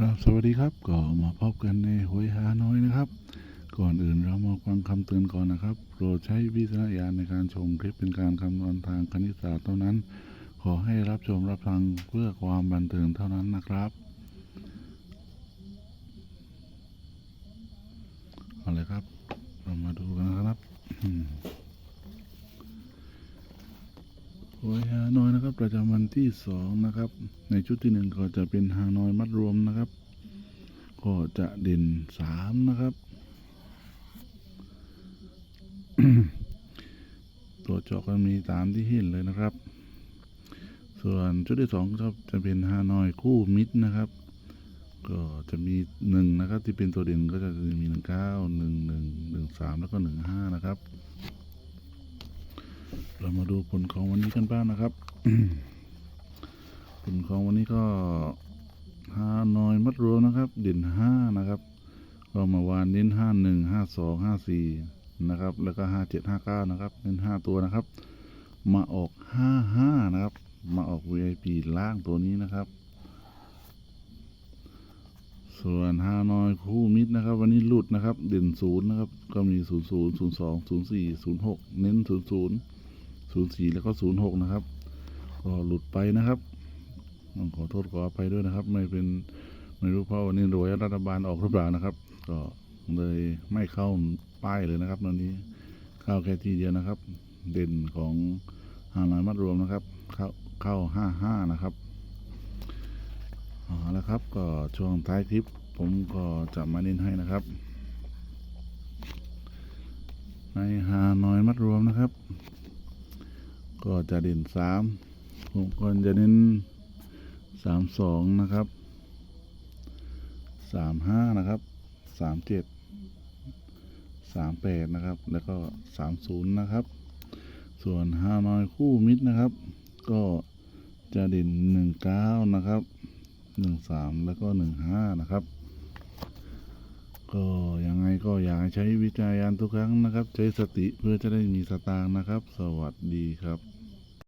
ครับสวัสดีครับก็มาพบกันในหวยหาน้อยนะครับ ก่อนอื่นเรามาฟังคำเตือนก่อนนะครับโปรดใช้วิจารณญาณในการชมคลิปเป็นการคำนวณทางคณิตศาสตร์เท่านั้น ขอให้รับชมรับฟังเพื่อความบันเทิงเท่านั้นนะครับเอาเลยครับ เรามาดูกันนะครับหวยฮาน้อย ประจำวันที่สองนะครับ ในชุดที่หนึ่งก็จะเป็นฮานอยมัดรวมนะครับ ก็จะเด่นสามนะครับ ตัวเจาะก็มีตามที่เห็นเลยนะครับ ส่วนชุดที่สองครับจะเป็นฮานอยคู่มิดนะครับ ก็จะมีหนึ่งนะครับ ที่เป็นตัวเด่นก็จะมีหนึ่งเก้าหนึ่งหนึ่งหนึ่งสามแล้วก็หนึ่งห้านะครับ เรามาดูผลของวันนี้กันบ้างนะครับ ผลของวันนี้ก็ฮานอยมัดรวมนะครับ เด่นห้านะครับ ก็มาวานเน้นห้าหนึ่งห้าสองห้าสี่นะครับ แล้วก็ห้าเจ็ดห้าเก้านะครับ เน้นห้าตัวนะครับ มาออกห้าห้านะครับ มาออก VIP ล่างตัวนี้นะครับ ส่วนฮานอยคู่มิดนะครับ วันนี้หลุดนะครับ เด่นศูนย์นะครับ ก็มีศูนย์ศูนย์ศูนย์สองศูนย์สี่ศูนย์หกเน้นศูนย์ศูนย์ ศูนย์สี่แล้วก็ศูนย์หกนะครับ ก็หลุดไปนะครับต้องขอโทษขออภัยด้วยนะครับ ไม่เป็นไม่รู้เพราะวันนี้รวยรัฐบาลออกหรือเปล่านะครับ ก็เลยไม่เข้าป้ายเลยนะครับตอนนี้เข้าแค่ทีเดียวนะครับ เด่นของฮานอยมัดรวมนะครับ เข้าเข้าห้าห้านะครับเอาละครับก็ช่วงท้ายคลิปผมก็จะมาเน้นให้นะครับ ในฮานอยมัดรวมนะครับ ก็จะเด่นสามผมก็จะเน้นสามสองนะครับสามห้านะครับสามเจ็ดสามแปดนะครับ แล้วก็สามศูนย์นะครับ ส่วนฮาน้อยคู่มิดนะครับ ก็จะเด่นหนึ่งเก้านะครับหนึ่งสามแล้วก็หนึ่งห้านะครับ ก็ยังไงก็อยากใช้วิจารณญาณทุกครั้งนะครับ ใช้สติเพื่อจะได้มีสตางค์นะครับ สวัสดีครับ